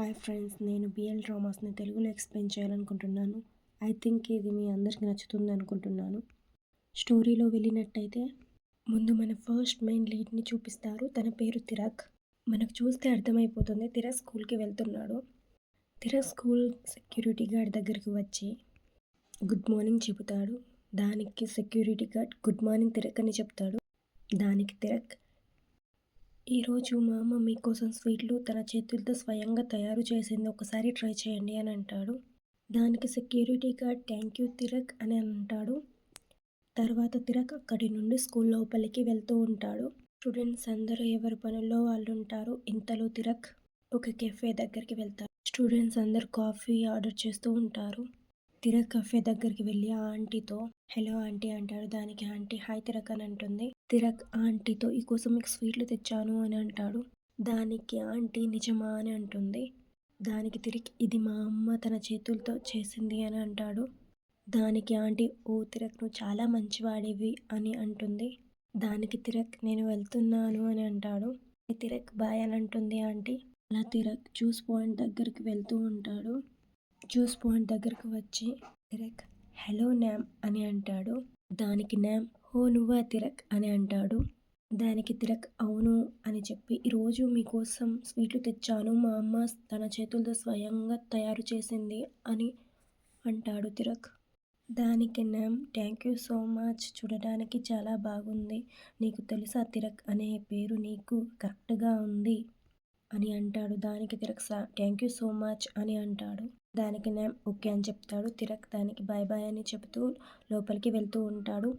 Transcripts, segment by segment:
Hi friends నేను BL డ్రామాస్ని తెలుగులో ఎక్స్ప్లెయిన్ చేయాలనుకుంటున్నాను. ఐ థింక్ ఇది మీ అందరికి నచ్చుతుంది అనుకుంటున్నాను. స్టోరీలో వెళ్ళినట్టయితే ముందు మన ఫస్ట్ మెయిన్ లీడ్ని చూపిస్తారు. తన పేరు తిరక్. మనకు చూస్తే అర్థమైపోతుంది తిరక్ స్కూల్కి వెళ్తున్నాడు. తిరక్ స్కూల్ సెక్యూరిటీ గార్డ్ దగ్గరికి వచ్చి గుడ్ మార్నింగ్ చెబుతాడు. దానికి సెక్యూరిటీ గార్డ్ గుడ్ మార్నింగ్ తిరక్ అని చెప్తాడు. దానికి తిరక్ ఈరోజు మా అమ్మ మీకోసం స్వీట్లు తన చేతులతో స్వయంగా తయారు చేసింది. ఒకసారి ట్రై చేయండి అని అంటాడు. దానికి సెక్యూరిటీ గార్డ్ థ్యాంక్ యూ తిరక్ అని అంటాడు. తర్వాత తిరక్ అక్కడి నుండి స్కూల్ లోపలికి వెళ్తూ ఉంటాడు. స్టూడెంట్స్ అందరూ ఎవరి పనుల్లో వాళ్ళు ఉంటారు? ఇంతలో తిరక్ ఒక కెఫే దగ్గరికి వెళ్తారు స్టూడెంట్స్ అందరు కాఫీ ఆర్డర్ చేస్తూ ఉంటారు. తిరక్ కఫే దగ్గరికి వెళ్ళి ఆ ఆంటీతో హలో ఆంటీ అంటాడు. దానికి ఆంటీ హాయ్ తిరక్ అని అంటుంది. తిరక్ ఆంటీతో ఈ కోసం మీకు స్వీట్లు తెచ్చాను అని అంటాడు. దానికి ఆంటీ నిజమా అని అంటుంది. దానికి తిరిగి ఇది మా అమ్మ తన చేతులతో చేసింది అని అంటాడు. దానికి ఆంటీ ఓ తిరక్ నువ్వు చాలా మంచివాడివి అని అంటుంది. దానికి తిరక్ నేను వెళ్తున్నాను అని అంటాడు. తిరక్ బాయ్ అని అంటుంది ఆంటీ. అలా తిరక్ జ్యూస్ పాయింట్ దగ్గరికి వెళ్తూ ఉంటాడు. జ్యూస్ పాయింట్ దగ్గరకు వచ్చి తిరక్ హలో న్యామ్ అని అంటాడు. దానికి న్యామ్ హో నువ్వా తిరక్ అని అంటాడు. దానికి తిరక్ అవును అని చెప్పి ఈరోజు మీకోసం స్వీట్లు తెచ్చాను. మా అమ్మ తన చేతులతో స్వయంగా తయారు చేసింది అని అంటాడు తిరక్. దానికి న్యామ్ థ్యాంక్ యూ సో మచ్. చూడడానికి చాలా బాగుంది. నీకు తెలుసా తిరక్ అనే పేరు నీకు కరెక్ట్గా ఉంది అని అంటాడు. దానికి తిరక్ థ్యాంక్ యూ సో మచ్ అని అంటాడు. దానికి నేను ఓకే అని చెప్తాడు. తిరక్ దానికి బాయ్ బాయ్ అని చెబుతూ లోపలికి వెళ్తూ ఉంటాడు.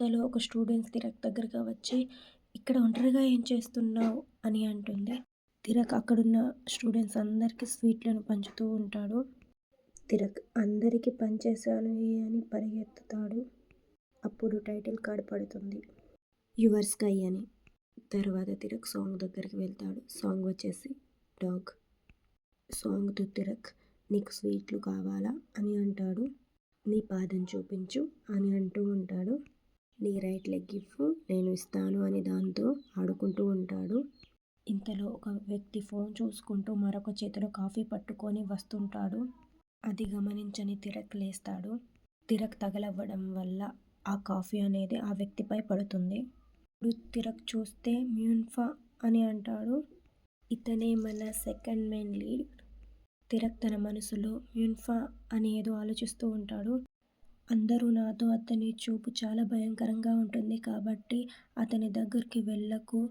అందులో ఒక స్టూడెంట్స్ తిరక్ దగ్గరగా వచ్చి ఇక్కడ ఒంటరిగా ఏం చేస్తున్నావు? అని అంటుంది. తిరక్ అక్కడున్న స్టూడెంట్స్ అందరికీ స్వీట్లను పంచుతూ ఉంటాడు. తిరక్ అందరికీ పనిచేశాను అని పరిగెత్తుతాడు. అప్పుడు టైటిల్ కార్డ్ పడుతుంది. యువర్ స్కై అని. తర్వాత తిరక్ సాంగ్ దగ్గరికి వెళ్తాడు. సాంగ్ వచ్చేసి డాగ్. సాంగ్తో తిరక్ నీకు స్వీట్లు కావాలా అని అంటాడు. నీ పాదం చూపించు అని అంటూ ఉంటాడు. నీ రైట్ లెగ్ ఇవ్వు నేను ఇస్తాను అని దాంతో ఆడుకుంటూ ఉంటాడు. ఇంతలో ఒక వ్యక్తి ఫోన్ చూసుకుంటూ మరొక చేతిలో కాఫీ పట్టుకొని వస్తుంటాడు. అది గమనించని తిరక్ లేస్తాడు. తిరక్ తగలవ్వడం వల్ల ఆ కాఫీ అనేది ఆ వ్యక్తిపై పడుతుంది. ఇప్పుడు తిరక్ చూస్తే మ్యూన్ఫా అని అంటాడు. ఇతనే మన సెకండ్ మెయిన్ లీడ్. తిరక్ తన మనసులో యున్ఫా అని ఏదో ఆలోచిస్తూ ఉంటాడు. అందరూ నాతో అతని చూపు చాలా భయంకరంగా ఉంటుంది కాబట్టి అతని దగ్గరికి వెళ్ళకు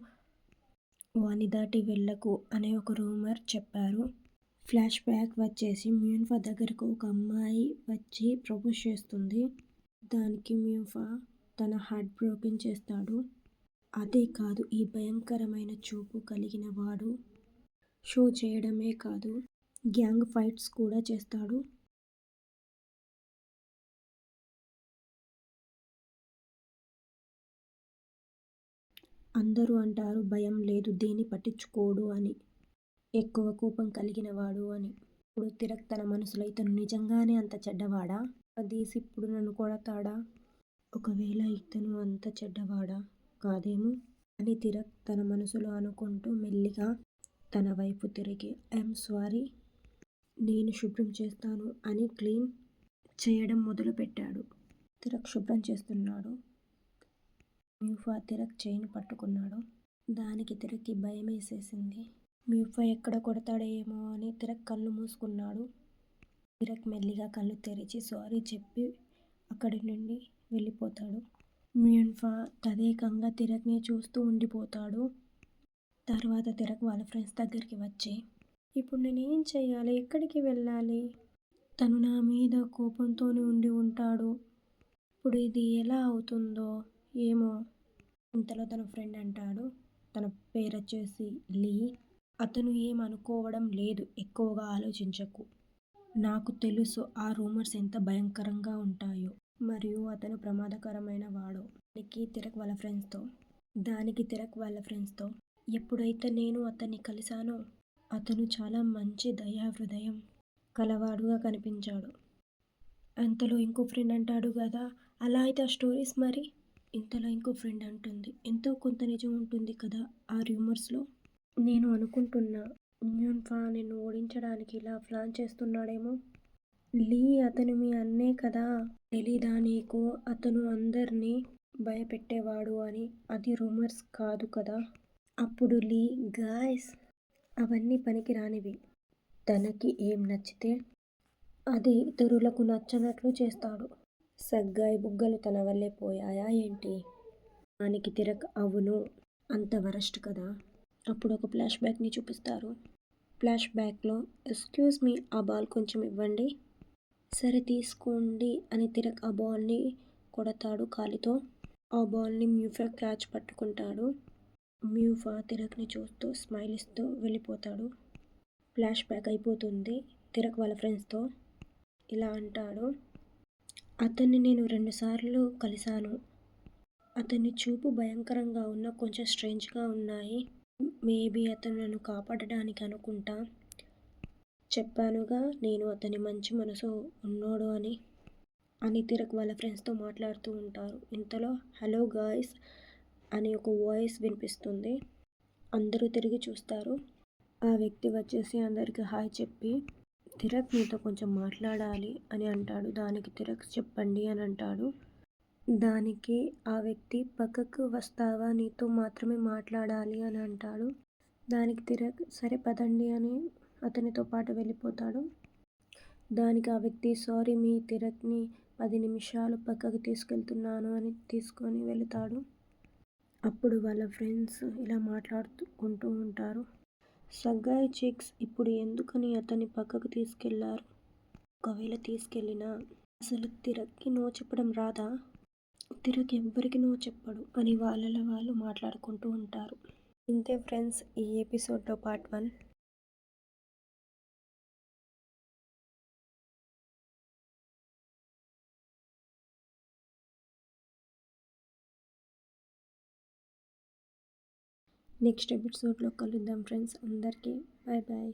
వాని దాటి వెళ్ళకు అనే ఒక రూమర్ చెప్పారు. ఫ్లాష్ బ్యాక్ వచ్చేసి మ్యూన్ఫా దగ్గరకు ఒక అమ్మాయి వచ్చి ప్రపోజ్ చేస్తుంది. దానికి మ్యూన్ఫా తన హార్ట్ బ్రోకెన్ చేస్తాడు. అదే కాదు ఈ భయంకరమైన చూపు కలిగిన వాడు షో చేయడమే కాదు. గ్యాంగ్ ఫైట్స్ కూడా చేస్తాడు. అందరూ అంటారు భయం లేదు దేని పట్టించుకోడు అని. ఎక్కువ కోపం కలిగిన వాడు అని. ఇప్పుడు తిరక్ తన మనసులో ఇతను నిజంగానే అంత చెడ్డవాడా? తీసి ఇప్పుడు నన్ను కొడతాడా? ఒకవేళ ఇతను అంత చెడ్డవాడా? కాదేమో? అని తిరక్ తన మనసులో అనుకుంటూ మెల్లిగా తన వైపు తిరిగి ఐఎమ్ సారీ నేను శుభ్రం చేస్తాను అని క్లీన్ చేయడం మొదలుపెట్టాడు. తిరక్ శుభ్రం చేస్తున్నాడు. మ్యూఫా తిరక్ చేయిని పట్టుకున్నాడు. దానికి తిరక్కి భయం వేసేసింది. మ్యూఫా ఎక్కడ కొడతాడేమో అని తిరక్ కళ్ళు మూసుకున్నాడు. తిరక్ మెల్లిగా కళ్ళు తెరిచి సారీ చెప్పి అక్కడి నుండి వెళ్ళిపోతాడు. మ్యూన్ఫా తదేకంగా తిరక్ని చూస్తూ ఉండిపోతాడు. తర్వాత తిరక్ వాళ్ళ ఫ్రెండ్స్ దగ్గరికి వచ్చి ఇప్పుడు నేను ఏం చేయాలి? ఎక్కడికి వెళ్ళాలి? తను నా మీద కోపంతోనే ఉండి ఉంటాడు. ఇప్పుడు ఇది ఎలా అవుతుందో ఏమో ఇంతలో తన ఫ్రెండ్ అంటాడు. తన పేరు వచ్చేసి లీ. అతను ఏమనుకోవడం లేదు. ఎక్కువగా ఆలోచించకు. నాకు తెలుసు ఆ రూమర్స్ ఎంత భయంకరంగా ఉంటాయో. మరియు అతను ప్రమాదకరమైన వాడు. దానికి తిరక్ వాళ్ళ ఫ్రెండ్స్తో దానికి తిరక్ వాళ్ళ ఫ్రెండ్స్తో ఎప్పుడైతే నేను అతన్ని కలిశానో అతను చాలా మంచి దయా హృదయం కలవాడుగా కనిపించాడు. అంతలో ఇంకో ఫ్రెండ్ అంటాడు కదా అలా అయితే ఆ స్టోరీస్ మరి ఇంతలో ఇంకో ఫ్రెండ్ అంటుంది. ఎంతో కొంత నిజం ఉంటుంది కదా ఆ రూమర్స్లో నేను అనుకుంటున్నా. న్యూన్ఫా నిన్ను ఓడించడానికి ఇలా ప్లాన్ చేస్తున్నాడేమో? లీ అతను మీ అన్నే కదా? తెలీదా నీకు? అతను అందరినీ భయపెట్టేవాడు అని. అది రూమర్స్ కాదు కదా అప్పుడు లీ గాయ్స్! అవన్నీ పనికిరానివి. తనకి ఏం నచ్చితే అది ఇతరులకు నచ్చనట్లు చేస్తాడు. సగ్గాయి బుగ్గలు తన వల్లే పోయాయా ఏంటి? దానికి తిరక్ అవును అంత వరస్ట్ కదా? అప్పుడు ఒక ఫ్లాష్ బ్యాక్ని చూపిస్తారు. ఫ్లాష్ బ్యాక్లో ఎక్స్క్యూజ్ మీ ఆ బాల్ కొంచెం ఇవ్వండి. సరే తీసుకోండి అని తిరక్ ఆ బాల్ని కొడతాడు కాలితో. ఆ బాల్ని మ్యూఫా క్యాచ్ పట్టుకుంటాడు. మ్యూఫా తిరక్ని చూస్తూ స్మైల్ ఇస్తూ వెళ్ళిపోతాడు. ఫ్లాష్ బ్యాక్ అయిపోతుంది. తిరక్ వాళ్ళ ఫ్రెండ్స్తో ఇలా అంటాడు. అతన్ని నేను రెండుసార్లు కలిశాను. అతని చూపు భయంకరంగా ఉన్న కొంచెం స్ట్రేంజ్గా ఉన్నాయి. మేబీ అతను నన్ను కాపాడడానికి అనుకుంటా. చెప్పానుగా నేను అతని మంచి మనసు ఉన్నాడు అని. అని తిరక్ వాళ్ళ ఫ్రెండ్స్తో మాట్లాడుతూ ఉంటారు. ఇంతలో హలో గాయ్స్ అని ఒక వాయిస్ వినిపిస్తుంది. అందరూ తిరిగి చూస్తారు. ఆ వ్యక్తి వచ్చేసి అందరికి హాయ్ చెప్పి తిరక్ నీతో కొంచెం మాట్లాడాలి అని అంటాడు. దానికి తిరక్ చెప్పండి అని అంటాడు. దానికి ఆ వ్యక్తి పక్కకు వస్తావా? నీతో మాత్రమే మాట్లాడాలి అని అంటాడు. దానికి తిరక్ సరే పదండి అని అతనితో పాటు వెళ్ళిపోతాడు. దానికి ఆ వ్యక్తి సారీ మీ తిరక్ని పది నిమిషాలు పక్కకు తీసుకెళ్తున్నాను అని తీసుకొని వెళతాడు. అప్పుడు వాళ్ళ ఫ్రెండ్స్ ఇలా మాట్లాడుకుంటూ ఉంటారు. సగ్గాయి చిక్స్ ఇప్పుడు ఎందుకని అతన్ని పక్కకు తీసుకెళ్ళారు? ఒకవేళ తీసుకెళ్ళినా అసలు తిరక్కి నో చెప్పడం రాదా? తిరక్ ఎవ్వరికి నో చెప్పడు అని వాళ్ళ వాళ్ళు మాట్లాడుకుంటూ ఉంటారు. ఇంతే ఫ్రెండ్స్ ఈ ఎపిసోడ్లో పార్ట్ వన్. నెక్స్ట్ ఎపిసోడ్లో కలుద్దాం ఫ్రెండ్స్ అందరికీ బాయ్ బాయ్